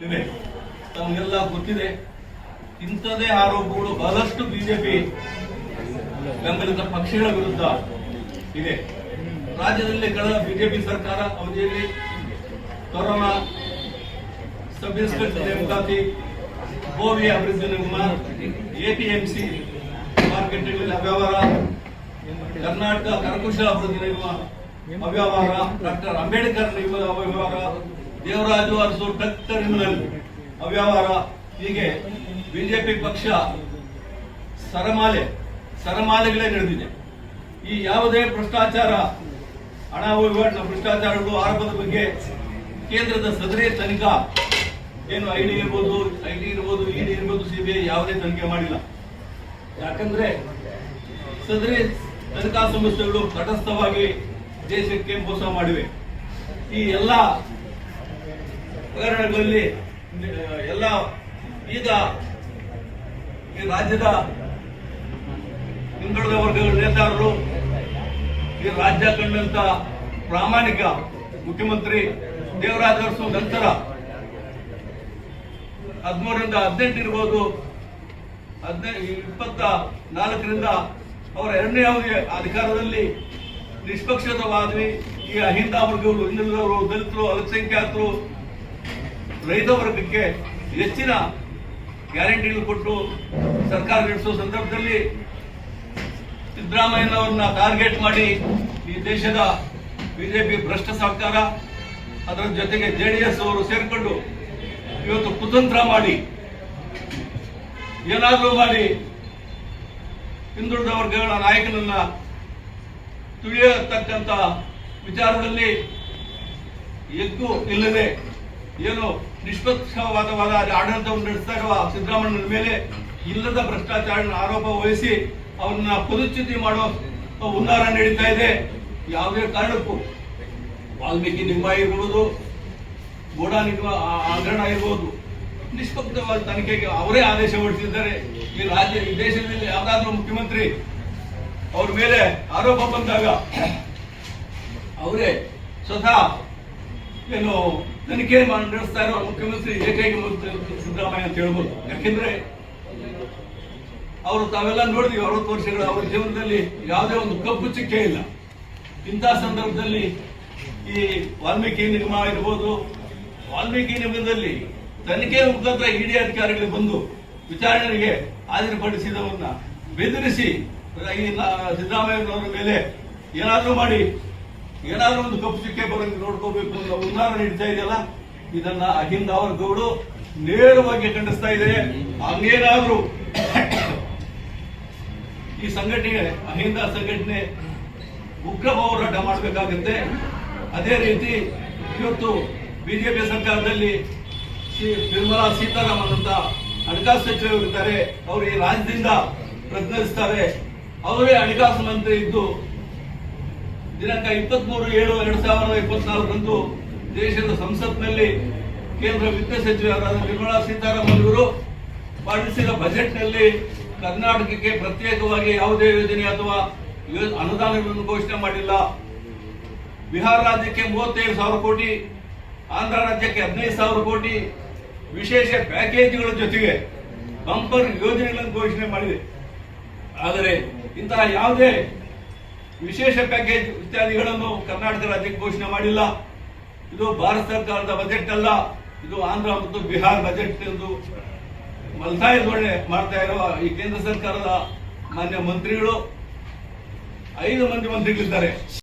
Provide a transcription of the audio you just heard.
ತಮಗೆಲ್ಲ ಗೊತ್ತಿದೆ ಇಂಥದೇ ಆರೋಪಗಳು ಬಹಳಷ್ಟು ಬಿಜೆಪಿ ಬೆಂಬಲಿತ ಪಕ್ಷಗಳ ವಿರುದ್ಧ ಇದೆ. ರಾಜ್ಯದಲ್ಲಿ ಕಳೆದ ಬಿಜೆಪಿ ಸರ್ಕಾರ ಅವಧಿಯಲ್ಲಿ ಕೊರೋನಾ ಸಬ್ ಇನ್ಸ್ಪೆಕ್ಟರ್ ನೇಮಕಾತಿ ಭೂಮಿ ಅಭಿವೃದ್ಧಿ ನಿಗಮ ಎಪಿಎಂಸಿ ಮಾರ್ಕೆಟ್ಗಳಲ್ಲಿ ಅವ್ಯವಹಾರ, ಕರ್ನಾಟಕ ಕರಕುಶಲ ಅಭಿವೃದ್ಧಿ ನಿಗಮ ಅವ್ಯವಹಾರ, ಡಾಕ್ಟರ್ ಅಂಬೇಡ್ಕರ್ ನಿಗಮದ ಅವ್ಯವಹಾರ ದೇವರಾಜು ಅರಸು ಟರ್ಮಿನಲ್ ಅವ್ಯವಹಾರ. ಹೀಗೆ ಬಿಜೆಪಿ ಪಕ್ಷ ಸರಮಾಲೆ, ಸರಮಾಲೆಗಳೇ ನಡೆದಿದೆ. ಈ ಯಾವುದೇ ಭ್ರಷ್ಟಾಚಾರ, ಹಣ ವಹಿವಾಟಿನ ಭ್ರಷ್ಟಾಚಾರಗಳು ಆರೋಪದ ಬಗ್ಗೆ ಕೇಂದ್ರದ ಸದರಿ ತನಿಖಾ, ಏನು ಐಡಿ ಇರ್ಬೋದು ಐಟಿ ಇರ್ಬೋದು, ಇಡಿ ಇರ್ಬೋದು, ಸಿಬಿಐ ಯಾವುದೇ ತನಿಖೆ ಮಾಡಿಲ್ಲ. ಯಾಕಂದ್ರೆ ಸದರಿ ತನಿಖಾ ಸಂಸ್ಥೆಗಳು ತಟಸ್ಥವಾಗಿ ದೇಶಕ್ಕೆ ಮೋಸ ಮಾಡಿವೆ. ಈ ಎಲ್ಲ ಹಗರಣಗಳಲ್ಲಿ ಎಲ್ಲ ಈಗ ಈ ರಾಜ್ಯದ ಹಿಂದುಳಿದ ವರ್ಗಗಳ ನೇತಾರರು, ಈ ರಾಜ್ಯ ಕಂಡಂತ ಪ್ರಾಮಾಣಿಕ ಮುಖ್ಯಮಂತ್ರಿ ದೇವರಾಜ ಅರಸು ನಂತರ ಹದಿಮೂರರಿಂದ ಹದಿನೆಂಟು ಇರ್ಬೋದು ಹದಿನೈದು ಇಪ್ಪತ್ತ ನಾಲ್ಕರಿಂದ ಅವರ ಎರಡನೇ ಅವಧಿ ಅಧಿಕಾರದಲ್ಲಿ ನಿಷ್ಪಕ್ಷತವಾದಿ ಈ ಅಹಿಂದ ವರ್ಗಗಳು, ಹಿಂದುಳಿದವರು, ದಲಿತರು, ಅಲ್ಪಸಂಖ್ಯಾತರು ರೈತ ವರ್ಗಕ್ಕೆ ಹೆಚ್ಚಿನ ಗ್ಯಾರಂಟಿಗಳು ಕೊಟ್ಟು ಸರ್ಕಾರ ನಡೆಸುವ ಸಂದರ್ಭದಲ್ಲಿ ಸಿದ್ದರಾಮಯ್ಯನವರನ್ನ ಟಾರ್ಗೆಟ್ ಮಾಡಿ ಈ ದೇಶದ ಬಿಜೆಪಿ ಭ್ರಷ್ಟ ಸರ್ಕಾರ, ಅದರ ಜೊತೆಗೆ ಜೆಡಿಎಸ್ ಅವರು ಸೇರಿಕೊಂಡು ಇವತ್ತು ಕುತಂತ್ರ ಮಾಡಿ, ಏನಾದರೂ ಮಾಡಿ ಹಿಂದುಳಿದ ವರ್ಗಗಳ ನಾಯಕನನ್ನ ತುಳಿಯತಕ್ಕಂತ ವಿಚಾರದಲ್ಲಿ ಎದ್ದು ಇಲ್ಲದೆ ಏನು ನಿಷ್ಪಕ್ಷವಾದವಾದ ಆಡಳಿತವನ್ನು ನಡೆಸಿದಾಗ ಸಿದ್ದರಾಮಯ್ಯನ ಮೇಲೆ ಇಲ್ಲದ ಭ್ರಷ್ಟಾಚಾರ ಆರೋಪ ವಹಿಸಿ ಅವನ್ನ ಪುನಶ್ಚಿತಿ ಮಾಡೋ ಹುನ್ನಾರ ನಡೀತಾ ಇದೆ. ಯಾವುದೇ ಕಾರಣಕ್ಕೂ ವಾಲ್ಮೀಕಿ ನಿಗಮ ಇರ್ಬೋದು ಗೋಡಾ ನಿಗಮ ಆಗರಣ ಇರ್ಬೋದು ನಿಷ್ಪಕ್ಷವಾದ ತನಿಖೆಗೆ ಅವರೇ ಆದೇಶ ಹೊರಡಿಸಿದ್ದಾರೆ. ಈ ರಾಜ್ಯ, ಈ ದೇಶದಲ್ಲಿ ಯಾವುದಾದ್ರೂ ಮುಖ್ಯಮಂತ್ರಿ ಅವ್ರ ಮೇಲೆ ಆರೋಪ ಬಂದಾಗ ಅವರೇ ಸ್ವತಃ ಏನು ತನಿಖೆ ನಡೆಸ್ತಾ ಇರೋ ಮುಖ್ಯಮಂತ್ರಿ ಏಕೈಕ ಸಿದ್ದರಾಮಯ್ಯ ಅಂತ ಹೇಳ್ಬೋದು. ಯಾಕೆಂದ್ರೆ ಅವರು ತಾವೆಲ್ಲ ನೋಡಿದ್ವಿ, ಅರವತ್ತು ವರ್ಷಗಳ ಅವರ ಜೀವನದಲ್ಲಿ ಯಾವುದೇ ಒಂದು ಕಪ್ಪು ಚಿಕ್ಕೆ ಇಲ್ಲ. ಇಂತಹ ಸಂದರ್ಭದಲ್ಲಿ ಈ ವಾಲ್ಮೀಕಿ ನಿಗಮ ಇರ್ಬೋದು, ವಾಲ್ಮೀಕಿ ನಿಗಮದಲ್ಲಿ ತನಿಖೆ ಮುಖಾಂತರ ಇಡಿ ಅಧಿಕಾರಿಗಳು ಬಂದು ವಿಚಾರಣೆಗೆ ಹಾಜರುಪಡಿಸಿದವನ್ನ ಬೆದರಿಸಿ ಸಿದ್ದರಾಮಯ್ಯನವರ ಮೇಲೆ ಏನಾದರೂ ಮಾಡಿ ಏನಾದ್ರೂ ಒಂದು ಕಪ್ಪು ಚುಕ್ಕೆ ಬರೋಂಗೆ ನೋಡ್ಕೋಬೇಕು ಅಂತ ಉದಾಹರಣೆ ನೀಡ್ತಾ ಇದೆಯಲ್ಲ? ಇದನ್ನ ಅಹಿಂದ ವರ್ಗಗಳು ನೇರವಾಗಿ ಖಂಡಿಸ್ತಾ ಇದೆ ಹಂಗೇನಾದ್ರೂ ಈ ಸಂಘಟನೆ ಅಹಿಂದ ಸಂಘಟನೆ ಉಗ್ರ ಹೋರಾಟ ಮಾಡಬೇಕಾಗುತ್ತೆ. ಅದೇ ರೀತಿ ಇವತ್ತು ಬಿಜೆಪಿ ಸರ್ಕಾರದಲ್ಲಿ ಶ್ರೀ ನಿರ್ಮಲಾ ಸೀತಾರಾಮನ್ ಅಂತ ಹಣಕಾಸು ಸಚಿವರು ಇದ್ದಾರೆ. ಅವರು ಈ ರಾಜ್ಯದಿಂದ ಪ್ರತಿನಿಧಿಸ್ತಾರೆ ಅವರೇ ಹಣಕಾಸು ಮಂತ್ರಿ ಇದ್ದು ದಿನಾಂಕ ಇಪ್ಪತ್ಮೂರು ಏಳು ಎರಡ್ ಸಾವಿರದ ಇಪ್ಪತ್ನಾಲ್ಕರಂದು ದೇಶದ ಸಂಸತ್ನಲ್ಲಿ ಕೇಂದ್ರ ವಿತ್ತ ಸಚಿವರಾದ ನಿರ್ಮಲಾ ಸೀತಾರಾಮನ್ ಅವರು ಮಂಡಿಸಿದ ಬಜೆಟ್ನಲ್ಲಿ ಕರ್ನಾಟಕಕ್ಕೆ ಪ್ರತ್ಯೇಕವಾಗಿ ಯಾವುದೇ ಯೋಜನೆ ಅಥವಾ ಅನುದಾನಗಳನ್ನು ಘೋಷಣೆ ಮಾಡಿಲ್ಲ. ಬಿಹಾರ ರಾಜ್ಯಕ್ಕೆ ಮೂವತ್ತೇಳು ಸಾವಿರ ಕೋಟಿ, ಆಂಧ್ರ ರಾಜ್ಯಕ್ಕೆ ಹದಿನೈದು ಸಾವಿರ ಕೋಟಿ, ವಿಶೇಷ ಪ್ಯಾಕೇಜ್ಗಳ ಜೊತೆಗೆ ಬಂಪರ್ ಯೋಜನೆಗಳನ್ನು ಘೋಷಣೆ ಮಾಡಿದೆ. ಆದರೆ ಇಂತಹ ಯಾವುದೇ ವಿಶೇಷ ಪ್ಯಾಕೇಜ್ ಇತ್ಯಾದಿಗಳನ್ನು ಕರ್ನಾಟಕ ರಾಜ್ಯಕ್ಕೆ ಘೋಷಣೆ ಮಾಡಿಲ್ಲ. ಇದು ಭಾರತ ಸರ್ಕಾರದ ಬಜೆಟ್ ಅಲ್ಲ. ಇದು ಆಂಧ್ರ ಮತ್ತು ಬಿಹಾರ ಬಜೆಟ್ ಎಂದು ಮಲ್ತಾಯ ಧೋರಣೆ ಮಾಡ್ತಾ ಇರುವ ಈ ಕೇಂದ್ರ ಸರ್ಕಾರದ ಮಾನ್ಯ ಮಂತ್ರಿಗಳು. ಐದು ಮಂದಿ ಮಂತ್ರಿಗಳಿದ್ದಾರೆ.